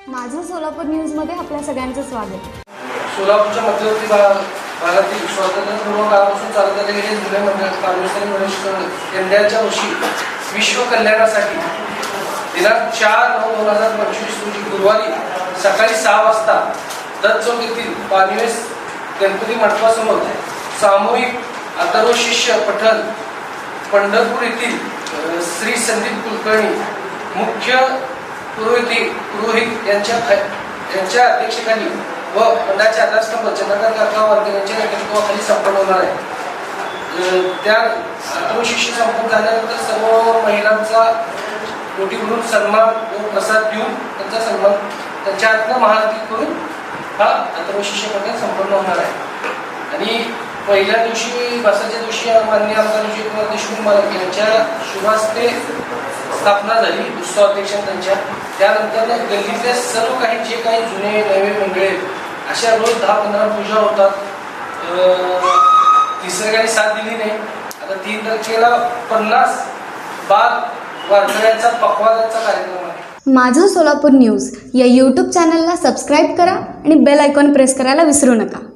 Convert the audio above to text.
माझं सोलापूर न्यूजमध्ये आपल्या सगळ्यांचं स्वागत. सोलापूरच्या मध्यवर्ती भाग- भागातील स्वातंत्र्यपूर्व काळापासून चालत आलेले हे जुने मंडळ कामेश्वरी गणेश यंदाच्या वर्षी विश्व कल्याणासाठी दिनांक चार नऊ दोन हजार पंचवीस रोजी गुरुवारी सकाळी सहा वाजता दत्त चौक येथील पानिवेस गणपती मंडपासमोर सामूहिक अथर्व शिष्य पठण पंढरपूर येथील अ, श्री संदीप कुलकर्णी मुख्य पुरोहिती पुरोहित यांच्या यांच्या अध्यक्षकांनी व मंडळाचे आधारस्तंभ चंद्रकांत काकावर यांच्या नेतृत्वाखाली संपन्न होणार आहे. त्या अथर्व संपन्न झाल्यानंतर सर्व महिलांचा मोठी म्हणून सन्मान व प्रसाद देऊन त्यांचा सन्मान त्यांच्या हातनं महाआरती करून हा अथर्व प्रकार संपन्न होणार आहे. आणि पहिल्या दिवशी बसाच्या दिवशी मान्य आमदार विजयकुमार देशमुख मालक यांच्या शुभास्ते स्थापना झाली उत्सवाध्यक्ष त्यांच्या. त्यानंतर गल्लीतले सर्व काही जे काही जुने नवे मंडळे अशा रोज दहा पंधरा पूजा होतात. निसर्गाने साथ दिली नाही. आता तीन तारखेला पन्नास बाद वारकऱ्यांचा पकवानाचा कार्यक्रम आहे. माझं सोलापूर न्यूज या यूट्यूब चॅनलला सबस्क्राईब करा आणि बेल आयकॉन प्रेस करायला विसरू नका.